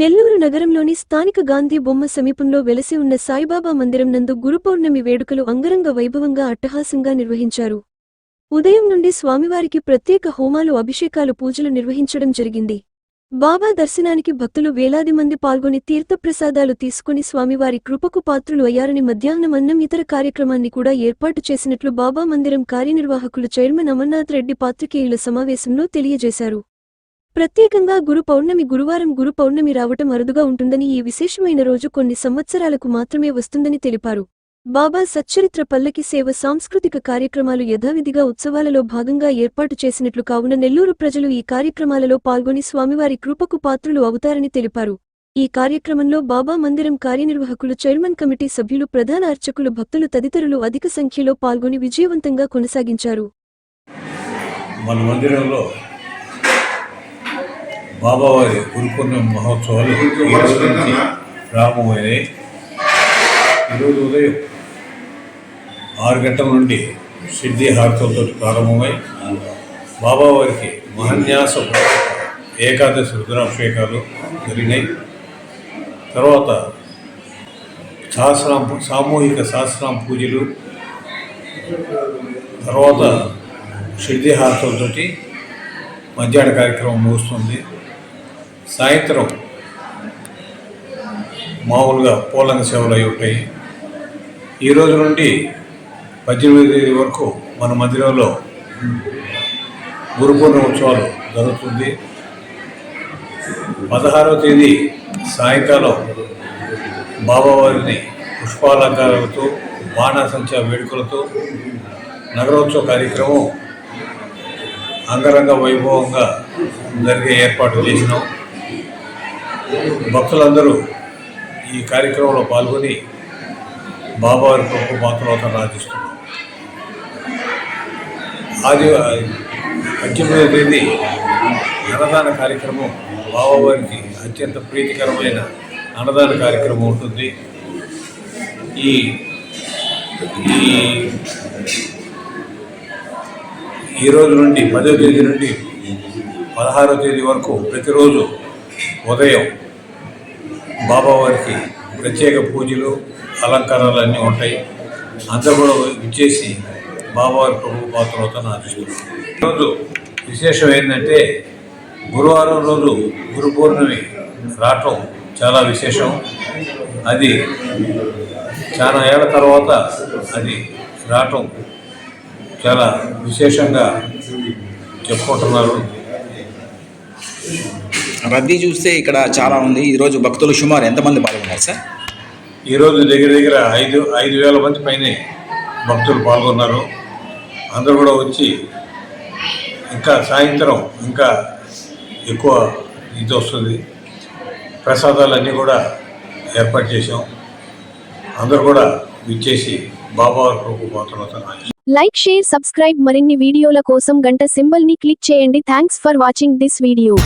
నెల్లూరు నగరంలోని స్థానిక గాంధీ బొమ్మ సమీపంలో వెలసి ఉన్న సాయిబాబా మందిరం నందు గురుపౌర్ణమి వేడుకలు అంగరంగ వైభవంగా అట్టహాసంగా నిర్వహించారు. ఉదయం నుండి స్వామివారికి ప్రత్యేక హోమాలు అభిషేకాలు పూజలు నిర్వహించడం జరిగింది. బాబా దర్శనానికి భక్తులు వేలాది మంది పాల్గొని తీర్థప్రసాదాలు తీసుకుని స్వామివారి కృపకు పాత్రులు అయ్యారని మధ్యాహ్నం అన్నం ఇతర కార్యక్రమాన్ని కూడా ఏర్పాటు చేసినట్లు బాబా మందిరం కార్యనిర్వాహకులు చైర్మన్ అమర్నాథ్ రెడ్డి పాత్రికేయుల సమావేశంలో తెలియజేశారు. ప్రత్యేకంగా గురు పౌర్ణమి గురువారం గురు పౌర్ణమి రావటం అరుదుగా ఉంటుందని ఈ విశేషమైన రోజు కొన్ని సంవత్సరాలకు మాత్రమే వస్తుందని తెలిపారు. బాబా సచ్చరిత్ర పల్లకి సేవ సాంస్కృతిక కార్యక్రమాలు యథావిధిగా ఉత్సవాలలో భాగంగా ఏర్పాటు చేసినట్లు కావున నెల్లూరు ప్రజలు ఈ కార్యక్రమాలలో పాల్గొని స్వామివారి కృపకు పాత్రులు అవుతారని తెలిపారు. ఈ కార్యక్రమంలో బాబా మందిరం కార్యనిర్వాహకులు చైర్మన్ కమిటీ సభ్యులు ప్రధాన అర్చకులు భక్తులు తదితరులు అధిక సంఖ్యలో పాల్గొని విజయవంతంగా కొనసాగించారు. మన మందిరంలో బాబావారి గురుపూర్ణిమ మహోత్సవాలు ఈ నుంచి ప్రారంభమైనాయి ఈరోజు ఉదయం ఆరు గంటల నుండి సిద్ధి హారతులతో ప్రారంభమై బాబావారికి మహన్యాస ఏకాదశి రుద్రాభిషేకాలు జరిగినాయి. తర్వాత సహస్రాం సామూహిక సహస్రాం పూజలు తర్వాత సిద్ధి హారతులతోటి మధ్యాహ్న కార్యక్రమం ముగుస్తుంది. సాయంత్రం మామూలుగా పూలంగ సేవలు అయి ఉంటాయి. ఈ రోజు నుండి పద్దెనిమిది తేదీ వరకు మన మందిరంలో గురుపూర్ణ ఉత్సవాలు జరుగుతుంది. పదహారవ తేదీ సాయంకాలం బాబావారిని పుష్పాలంకారాలతో బాణాసంచా వేడుకలతో నగరోత్సవ కార్యక్రమం అంగరంగ వైభవంగా జరిగే ఏర్పాటు చేసినాం. భక్తులందరూ ఈ కార్యక్రమంలో పాల్గొని బాబావారి ప్రభు మాత్రం రాజిస్తున్నాం ఆది పద్దెనిమిదవ తేదీ అన్నదాన కార్యక్రమం. బాబావారికి అత్యంత ప్రీతికరమైన అన్నదాన కార్యక్రమం ఉంటుంది. ఈ ఈ ఈ రోజు నుండి పదో తేదీ నుండి పదహారో తేదీ వరకు ప్రతిరోజు ఉదయం బాబావారికి ప్రత్యేక పూజలు అలంకారాలు అన్నీ ఉంటాయి. అంతా కూడా ఇచ్చేసి బాబావారి ప్రభు పాత్రతో నా ఈరోజు విశేషం ఏంటంటే గురువారం రోజు గురు పౌర్ణమి రావటం చాలా విశేషం. అది చాలా ఏళ్ళ తర్వాత అది రావటం చాలా విశేషంగా చెప్పుకుంటున్నారు. రద్దీ చూస్తే ఇక్కడ చాలా ఉంది ఈరోజు భక్తులు సుమారు ఎంతమంది పాల్గొన్నారు సార్? ఈరోజు దగ్గర దగ్గర ఐదు ఐదు వేల మంది పైనే భక్తులు పాల్గొన్నారు. అందరూ కూడా వచ్చి ఇంకా సాయంత్రం ఇంకా ఎక్కువ ఇది వస్తుంది. ప్రసాదాలన్నీ కూడా ఏర్పాటు చేసాం అందరూ కూడా కృప పోతున్నారు లైక్ షేర్ సబ్స్క్రైబ్ మరిన్ని వీడియోల కోసం గంట సింబల్ని క్లిక్ చేయండి. Thanks for watching this video.